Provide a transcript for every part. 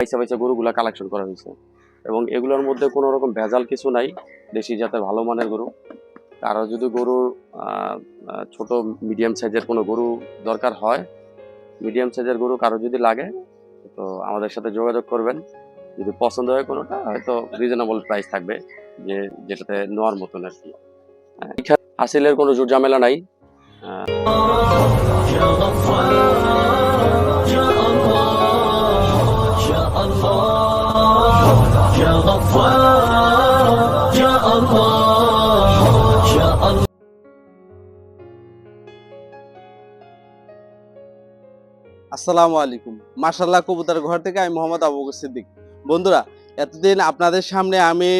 পয়সা পয়সা গরুগুলা কালেকশন করা হয়েছে। এবং এগুলোর মধ্যে কোনো রকম ভেজাল কিছু নাই দেশি জাতে ভালো মানের গরু। কারও যদি গরুর ছোট মিডিয়াম সাইজের কোনো গরু দরকার হয় মিডিয়াম সাইজের গরু কারও যদি লাগে তো আমাদের সাথে যোগাযোগ করবেন। যদি পছন্দ হয় কোনোটা হয়তো রিজনেবল প্রাইস থাকবে যে যেটাতে নেওয়ার মতন আর কি। হ্যাঁ, হাসিলের কোনো জোর ঝামেলা নাই। আসসালামু আলাইকুম। মাশাল্লাহ কবুতার ঘর থেকে আমি মোহাম্মদ আবু সিদ্দিক। বন্ধুরা, এতদিন আপনাদের সামনে আমি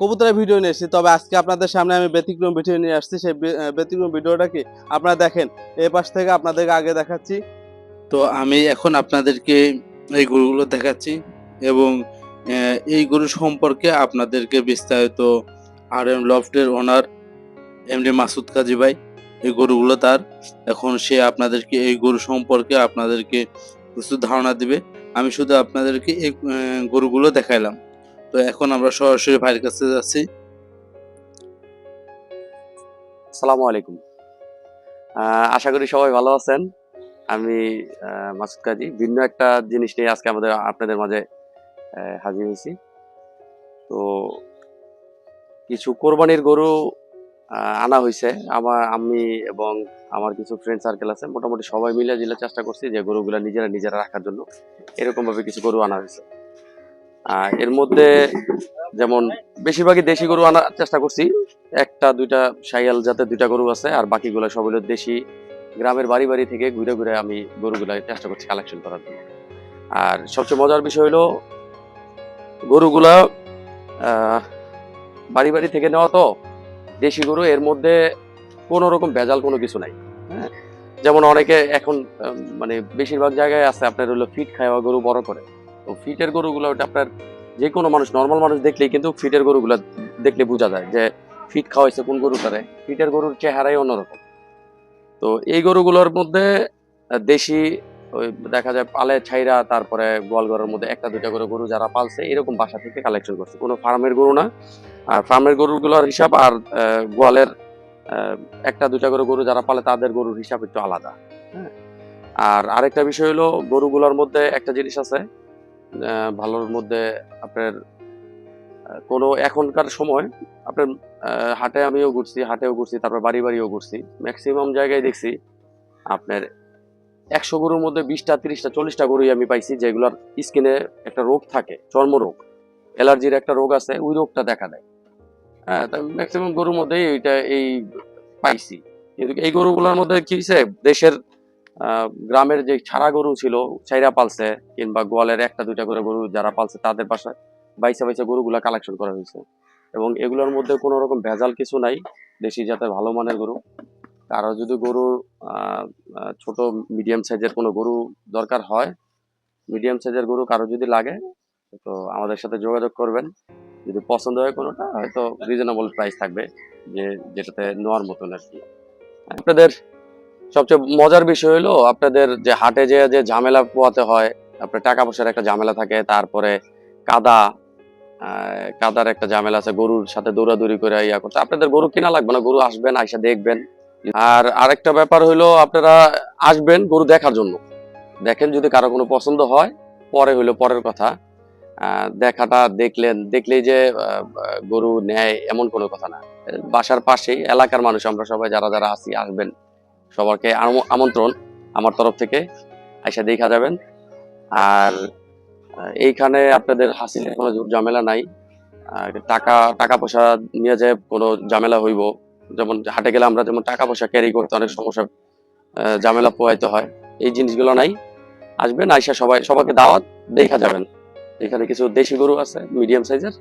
কবুতরের ভিডিও নিয়ে এসেছি, তবে আজকে আপনাদের সামনে আমি ব্যতিক্রম ভিডিও নিয়ে আসছি। সেই ব্যতিক্রম ভিডিওটাকে আপনারা দেখেন। এই পাশ থেকে আপনাদেরকে আগে দেখাচ্ছি। তো আমি এখন আপনাদেরকে এই গরুগুলো দেখাচ্ছি এবং এই গরু সম্পর্কে আপনাদেরকে বিস্তারিত আর এম লফটের ওনার এমডি মাসুদ কাজী ভাই, এই গরুগুলো তার। এখন সে আপনাদেরকে এই গরু সম্পর্কে আপনাদেরকে কিছু ধারণা দিবে। আমি শুধু আপনাদেরকে এই গরুগুলো দেখাইলাম। তো এখন আমরা সরাসরি ভাইয়ের কাছে যাচ্ছি। আসসালামু আলাইকুম। আশা করি সবাই ভালো আছেন। আমি মাসুদ কাজী। ভিন্ন একটা জিনিস নিয়ে আজকে আমাদের, আপনাদের মাঝে হাজির হয়েছি। তো কিছু কোরবানির গরু আনা হয়েছে। আমার আমি এবং আমার কিছু ফ্রেন্ড সার্কেল আছে। মোটামুটি সবাই মিলে জিলে চেষ্টা করছি যে গরুগুলা নিজেরা নিজেরা রাখার জন্য এরকম ভাবে কিছু গরু আনা হয়েছে। আর এর মধ্যে যেমন বেশিরভাগই দেশি গরু আনার চেষ্টা করছি। একটা, দুইটা সাইয়াল জাতের দুইটা গরু আছে আর বাকিগুলো সব হলো দেশি। গ্রামের বাড়ি বাড়ি থেকে ঘুরে ঘুরে আমি গরুগুলা চেষ্টা করছি কালেকশন করার জন্য। আর সবচেয়ে মজার বিষয় হলো গরুগুলা বাড়ি বাড়ি থেকে নেওয়া তো, দেশি গরু, এর মধ্যে কোনো রকম ভেজাল কোনো কিছু নাই হ্যাঁ? যেমন অনেকে এখন মানে বেশিরভাগ জায়গায় আছে, আপনার হলো ফিট খাওয়া গরু বড় করে। তো ফিটের গরুগুলো ওটা আপনার যে কোনো মানুষ নর্মাল মানুষ দেখলেই কিন্তু ফিটের গরুগুলো দেখলে বোঝা যায় যে ফিট খাওয়াইছে কোন গরু গরুটারে, ফিটের গরুর চেহারাই অন্যরকম। তো এই গরুগুলোর মধ্যে দেশি ওই দেখা যায় পালে ছাইরা তারপরে গোয়ালঘরের মধ্যে একটা দুটা করে গরু যারা পালছে, এরকম বাসা থেকে কালেকশন করছে। কোনো ফার্মের গরু না। আর ফার্মের গরুগুলোর হিসাব আর গোয়ালের একটা দুটা করে গরু যারা পালে তাদের গরুর হিসাব একটু আলাদা। হ্যাঁ? আর আরেকটা বিষয় হলো, গরুগুলোর মধ্যে একটা জিনিস আছে ভালোর মধ্যে আপনার কোনো এখনকার সময় আপনার হাটে আমিও ঘুরছি, হাটেও ঘুরছি, তারপর বাড়ি বাড়িও ঘুরছি। ম্যাক্সিমাম জায়গায় দেখছি আপনার একশো গরুর মধ্যে বিশটা, তিরিশটা, চল্লিশটা গরুই আমি পাইছি, যেগুলোর স্কিনে একটা রোগ থাকে, চর্মরোগ। অ্যালার্জির একটা রোগ আছে, ওই রোগটা দেখা দেয়। হ্যাঁ ম্যাক্সিমাম গরুর মধ্যেই এইটা এই পাইছি। কিন্তু এই গরুগুলোর মধ্যে কি হয়েছে দেশের গ্রামের যে ছাড়া গরু ছিল চাইরা পালছে, কিংবা গোয়ালের একটা, দুইটা করে গরু যারা পালছে, তাদের বাসায় বাইসা বাইসা গরুগুলা কালেকশন করা হয়েছে এবং এগুলোর মধ্যে কোনো রকম ভেজাল কিছু নাই, দেশি জাতের ভালো মানের গরু। কারও যদি গরু আহ, আহ, ছোট মিডিয়াম সাইজের কোনো গরু দরকার হয় মিডিয়াম সাইজের গরু কারও যদি লাগে তো আমাদের সাথে যোগাযোগ করবেন। যদি পছন্দ হয় কোনোটা হয়তো রিজনেবল প্রাইস থাকবে যে যেটাতে নেওয়ার মতন আর কি। আপনাদের সবচেয়ে মজার বিষয় হলো আপনাদের যে হাটে যে যে ঝামেলা পোয়াতে হয় আপনার টাকা পয়সার একটা ঝামেলা থাকে তারপরে কাদা কাদার একটা ঝামেলা আছে গরুর সাথে দৌড়াদৌড়ি করে ইয়া করতে। আপনাদের গরু কিনা লাগবে না গরু আসবেন আইসা দেখবেন। আর আরেকটা ব্যাপার হলো আপনারা আসবেন গরু দেখার জন্য। দেখেন যদি কারও কোনো পছন্দ হয়, পরে হইল পরের কথা। দেখাটা দেখলেন, দেখলেই যে গরু নেয় এমন কোনো কথা না। বাসার পাশেই, এলাকার মানুষ আমরা সবাই যারা যারা আছি, আসবেন। সবাইকে আম- আমন্ত্রণ আমার তরফ থেকে। আইসা দেখা যাবেন। আর এইখানে আপনাদের হাসিলের কোনো ঝামেলা নাই। টাকা টাকা পয়সা নিয়ে যে কোনো ঝামেলা হইব। যেমন হাটে গেলে আমরা যেমন টাকা পয়সা ক্যারি করতে অনেক সমস্যা ঝামেলা পোয়াইতে হয়। এই জিনিসগুলো নাই। আসবেন, আইসা সবাই, সবাইকে দাওয়াত, দেখা যাবেন। এখানে কিছু দেশি গরু আছে মিডিয়াম সাইজের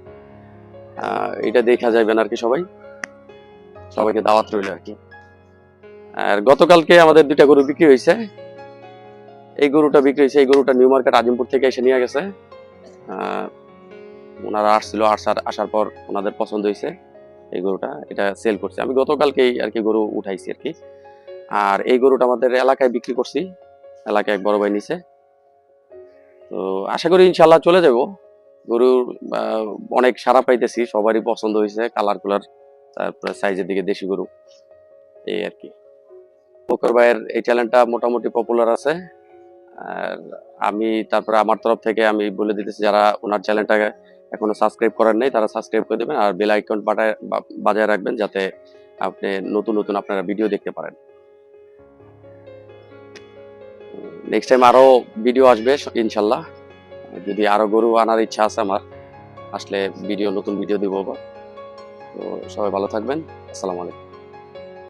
এটা দেখা যাবেন আর কি সবাই। সবাইকে দাওয়াত রইল আর কি। আর গতকালকে আমাদের দুইটা গরু বিক্রি হয়েছে এই গরুটা বিক্রি হয়েছে এই গরুটা নিউ মার্কেট আজিমপুর থেকে এসে নিয়ে গেছে। ওনারা আসছিল, আসার আসার পর ওনাদের পছন্দ হয়েছে এই গরুটা, এটা সেল করছে। আমি গতকালকেই আর কি গরু উঠাইছি আর কি আর এই গরুটা আমাদের এলাকায় বিক্রি করছি। এলাকায় এক বড় ভাই নিছে। তো আশা করি ইনশাল্লাহ চলে যাব। গরুর অনেক সারা পাইতেছি। সবারই পছন্দ হয়েছে কালার কুলার, তারপরে সাইজের দিকে দেশি গরু। এই আর কি বকর ভাইয়ের এই চ্যানেলটা মোটামুটি পপুলার আছে। আর আমি তারপরে আমার তরফ থেকে আমি বলে দিতেছি, যারা ওনার চ্যানেলটাকে এখনও সাবস্ক্রাইব করার নেই, তারা সাবস্ক্রাইব করে দেবেন আর বেল আইকন বাটায় বাজায় রাখবেন যাতে আপনি নতুন নতুন আপনারা ভিডিও দেখতে পারেন। নেক্সট টাইম আরও ভিডিও আসবে, ইনশাল্লাহ। যদি আরও গরু আনার ইচ্ছা আছে আমার, আসলে ভিডিও নতুন ভিডিও দিব তো সবাই ভালো থাকবেন। আসসালামু আলাইকুম।